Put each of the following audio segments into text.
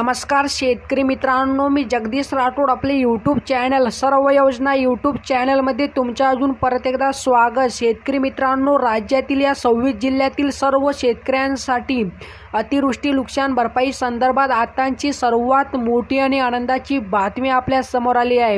नमस्कार शेतकरी मित्रांनो मी जगदीश राठोड आपले यूट्यूब चॅनल सर्व योजना यूट्यूब चॅनलमध्ये तुमच्या अजून परत एकदा स्वागत. शेतकरी मित्रांनो राज्यातील या सव्वीस जिल्ह्यातील सर्व शेतकऱ्यांसाठी अतिवृष्टी नुकसान भरपाई संदर्भात आताची सर्वात मोठी आणि आनंदाची बातमी आपल्यासमोर आली आहे.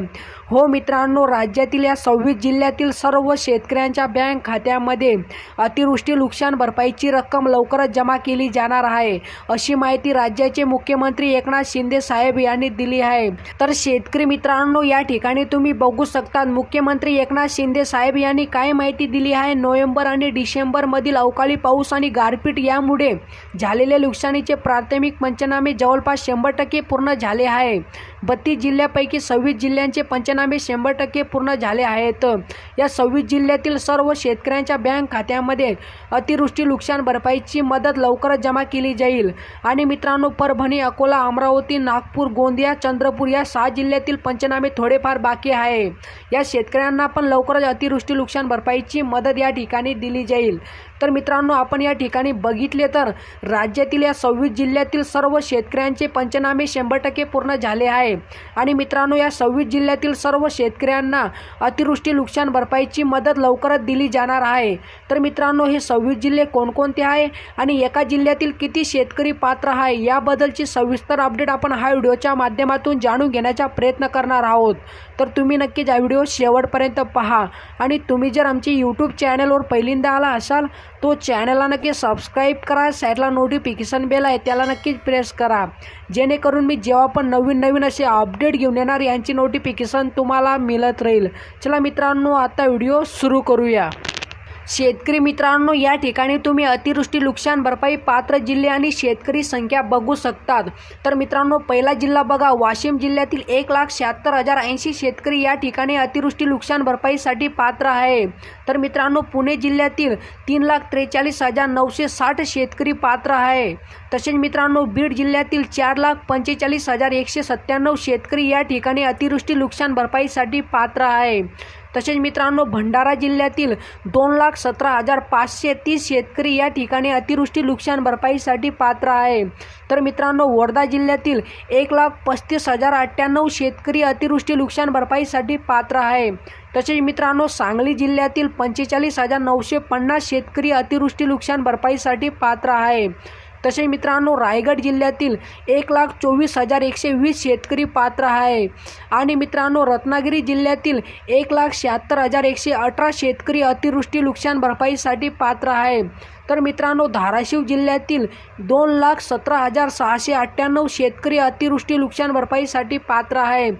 हो मित्रांनो राज्यातील या सव्वीस जिल्ह्यातील सर्व शेतकऱ्यांच्या बँक खात्यामध्ये अतिवृष्टी नुकसान भरपाईची रक्कम लवकरच जमा केली जाणार आहे अशी माहिती राज्याचे मुख्यमंत्री एकनाथ शिंदे साहेब यांनी दिली आहे. तर शेतकरी मित्रांनो या ठिकाणी तुम्ही बघू शकता मुख्यमंत्री एकनाथ शिंदे साहेब यांनी काय माहिती दिली आहे? नोव्हेंबर आणि डिसेंबरमधील अवकाळी पाऊस आणि गारपीट यामुळे झाले झालेल्या नुकसानीचे प्राथमिक पंचनामे जवळपास शंभर टक्के पूर्ण झाले आहे. बत्तीस जिल्ह्यापैकी सव्वीस जिल्ह्यांचे पंचनामे शंभर टक्के पूर्ण झाले आहेत. या सव्वीस जिल्ह्यातील सर्व शेतकऱ्यांच्या बँक खात्यामध्ये अतिवृष्टी नुकसान भरपाईची मदत लवकरच जमा केली जाईल. आणि मित्रांनो परभणी अकोला अमरावती नागपूर गोंदिया चंद्रपूर या सहा जिल्ह्यातील पंचनामे थोडेफार बाकी आहे. या शेतकऱ्यांना पण लवकरच अतिवृष्टी नुकसान भरपाईची मदत या ठिकाणी दिली जाईल. तर मित्रांनो आपण या ठिकाणी बघितले तर राज्यातील या सव्वीस जिल्ह्यातील सर्व शेतकऱ्यांचे पंचनामे शंभर टक्के पूर्ण झाले आहे. आणि मित्रांनो या सव्वीस जिल्ह्यातील सर्व शेतकऱ्यांना अतिवृष्टी नुकसान भरपाईची मदत लवकरच दिली जाणार आहे. तर मित्रांनो हे सव्वीस जिल्हे कोणकोणते आहे आणि एका जिल्ह्यातील किती शेतकरी पात्र आहे याबद्दलची सविस्तर अपडेट आपण हा व्हिडिओच्या माध्यमातून जाणून घेण्याचा प्रयत्न करणार आहोत. तर तुम्ही नक्कीच हा व्हिडिओ शेवटपर्यंत पहा. आणि तुम्ही जर आमची यूट्यूब चॅनलवर पहिल्यांदा आला असाल तो चॅनलला नक्की सबस्क्राईब करा साईडला नोटिफिकेशन बेल आहे त्याला नक्कीच प्रेस करा. जेणेकरून मी जेव्हा पण नवीन नवीन असे अपडेट घेऊन येणार यांची नोटिफिकेशन तुम्हाला मिळत राहील. चला मित्रांनो आता व्हिडिओ सुरू करूया. शेतकरी मित्रांनो या ठिकाणी तुम्ही अतिवृष्टी नुकसान भरपाई पात्र जिल्हे आणि शेतकरी संख्या बघू शकतात. तर मित्रांनो पहिला जिल्हा बघा. वाशिम जिल्ह्यातील एक लाख शहात्तर हजार ऐंशी शेतकरी या ठिकाणी अतिवृष्टी नुकसान भरपाईसाठी पात्र आहे. तर मित्रांनो पुणे जिल्ह्यातील तीन लाख त्रेचाळीस हजार नऊशे साठ शेतकरी पात्र आहे. तसेच मित्रांनो बीड जिल्ह्यातील चार लाख पंचेचाळीस हजार एकशे सत्त्याण्णव शेतकरी या ठिकाणी अतिवृष्टी नुकसान भरपाईसाठी पात्र आहे. तसेच मित्रांनो भंडारा जिल्ह्यातील दोन लाख सतरा हजार पाचशे तीस शेतकरी या ठिकाणी अतिवृष्टी नुकसान भरपाईसाठी पात्र आहे. तर मित्रांनो वर्धा जिल्ह्यातील एक लाख पस्तीस हजार अठ्ठ्याण्णव शेतकरी अतिवृष्टी नुकसान भरपाईसाठी पात्र आहे. तसेच मित्रांनो सांगली जिल्ह्यातील पंचेचाळीस हजार नऊशे पन्नास शेतकरी अतिवृष्टी नुकसान भरपाईसाठी पात्र आहे. तसे मित्रांनो रायगड जिल्ह्यातील एक लाख चोवीस हजार एकशे वीस शेतकरी पात्र आहे. आणि मित्रांनो रत्नागिरी जिल्ह्यातील एक लाख शहात्तर हजार एकशे अठरा शेतकरी अतिवृष्टी नुकसान भरपाईसाठी पात्र आहे. तर मित्रांनो धाराशिव जिल्ह्यातील दोन लाख सतरा हजार सहाशे अठ्ठ्याण्णव शेतकरी अतिवृष्टी नुकसान भरपाईसाठी पात्र आहे.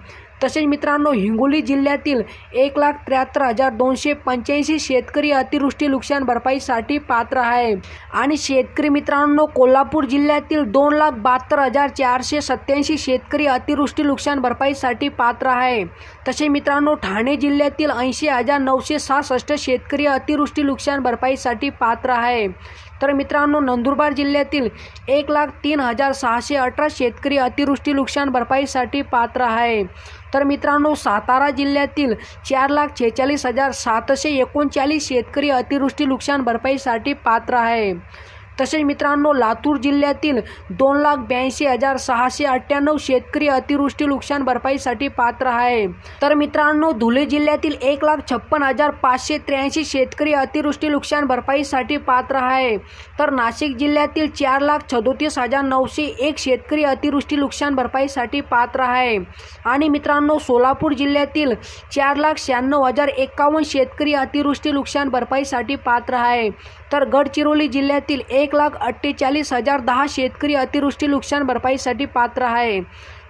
तसेच मित्रांनो हिंगोली जिल्ह्यातील एक लाख त्र्याहत्तर हजार दोनशे पंच्याऐंशी शेतकरी अतिवृष्टी नुकसान भरपाईसाठी पात्र आहे. आणि शेतकरी मित्रांनो कोल्हापूर जिल्ह्यातील दोन लाख बहात्तर हजार चारशे सत्याऐंशी शेतकरी अतिवृष्टी नुकसान भरपाईसाठी पात्र आहे. तसे मित्रांनो ठाणे जिल्ह्यातील ऐंशी हजार नऊशे सहासष्ट शेतकरी अतिवृष्टी नुकसान भरपाईसाठी पात्र आहे. तर मित्रांनो नंदुरबार जिल्ह्यातील एक लाख तीन हजार सहाशे अठरा शेतकरी अतिवृष्टी नुकसान भरपाईसाठी पात्र आहे. तर मित्रांनो सातारा जिल्ह्यातील चार लाख छेचाळीस हजार सातशे एकोणचाळीस शेतकरी अतिवृष्टी नुकसान भरपाईसाठी पात्र आहे. तसेच मित्रांनो लातूर जिल्ह्यातील दोन लाख ब्याऐंशी हजार सहाशे अठ्ठ्याण्णव शेतकरी अतिवृष्टी नुकसान भरपाईसाठी पात्र आहे. तर मित्रांनो धुळे जिल्ह्यातील एक लाख छप्पन हजार पाचशे त्र्याऐंशी शेतकरी अतिवृष्टी नुकसान भरपाईसाठी पात्र आहे. तर नाशिक जिल्ह्यातील चार लाख सदोतीस हजार नऊशे एक शेतकरी अतिवृष्टी नुकसान भरपाईसाठी पात्र आहे. आणि मित्रांनो सोलापूर जिल्ह्यातील चार लाख शहाण्णव हजार एकावन्न शेतकरी अतिवृष्टी नुकसान भरपाईसाठी पात्र आहे. तर गडचिरोली जिल्ह्यातील एक लाख अठ्ठेचाळीस हजार दहा शेतकरी अतिवृष्टी नुकसान भरपाईसाठी पात्र आहे.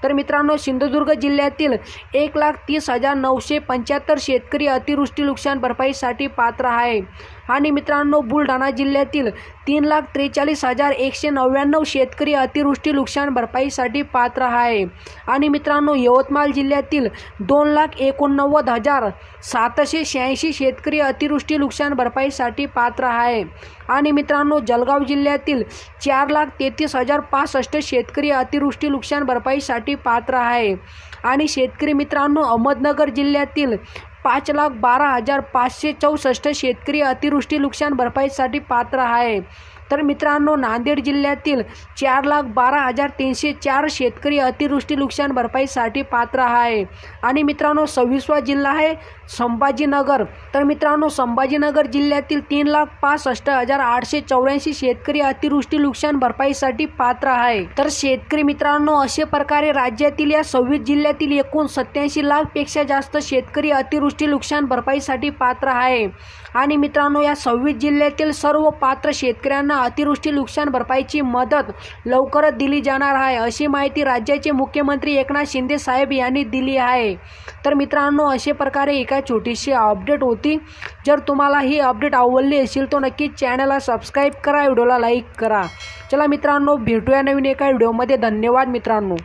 तर मित्रांनो सिंधुदुर्ग जिल्ह्यातील एक लाख तीस हजार नऊशे पंच्याहत्तर शेतकरी अतिवृष्टी नुकसान भरपाईसाठी पात्र आहे. आणि मित्रांनो बुलढाणा जिल्ह्यातील तीन लाख त्रेचाळीस हजार एकशे नव्याण्णव शेतकरी अतिवृष्टी नुकसान भरपाईसाठी पात्र आहे. आणि मित्रांनो यवतमाळ जिल्ह्यातील दोन लाख एकोणनव्वद हजार सातशे शहाऐंशी शेतकरी अतिवृष्टी नुकसान भरपाईसाठी पात्र आहे. आणि मित्रांनो जळगाव जिल्ह्यातील चार लाख तेहतीस हजार पासष्ट शेतकरी अतिवृष्टी नुकसान भरपाईसाठी पात्र आहे. आणि शेतकरी मित्रांनो अहमदनगर जिल्ह्यातील पाच लाख बारा हजार पाचशे चौसष्ट शेतकरी अतिवृष्टी नुकसान भरपाईसाठी पात्र आहे. तर मित्रांनो नांदेड जिल्ह्यातील चार लाख बारा हजार तीनशे चार शेतकरी अतिवृष्टी नुकसान भरपाईसाठी पात्र आहे. आणि मित्रांनो सव्वीसवा जिल्हा आहे संभाजीनगर. तर मित्रांनो संभाजीनगर जिल्ह्यातील तीन लाख पासष्ट हजार आठशे चौऱ्याऐंशी शेतकरी अतिवृष्टी नुकसान भरपाईसाठी पात्र आहे. तर शेतकरी मित्रांनो अशा प्रकारे राज्यातील या सव्वीस जिल्ह्यातील एकूण सत्याऐंशी लाखपेक्षा जास्त शेतकरी अतिवृष्टी नुकसान भरपाईसाठी पात्र आहे. आणि मित्रांनो या सव्वीस जिल्ह्यातील सर्व पात्र शेतकऱ्यांना शेतकऱ्यांना अतिवृष्टी नुकसान भरपाईची मदत लवकरच दिली जाणार आहे अशी माहिती राज्याचे मुख्यमंत्री एकनाथ शिंदे साहेब यांनी दिली आहे. तर मित्रांनो अशा प्रकारे एका छोटीशी अपडेट होती. जर तुम्हाला ही अपडेट आवडली असेल तर नक्की चॅनलला सबस्क्राईब करा व्हिडिओला लाईक करा. चला मित्रांनो भेटूया नवीन एका व्हिडिओमध्ये. धन्यवाद मित्रांनो.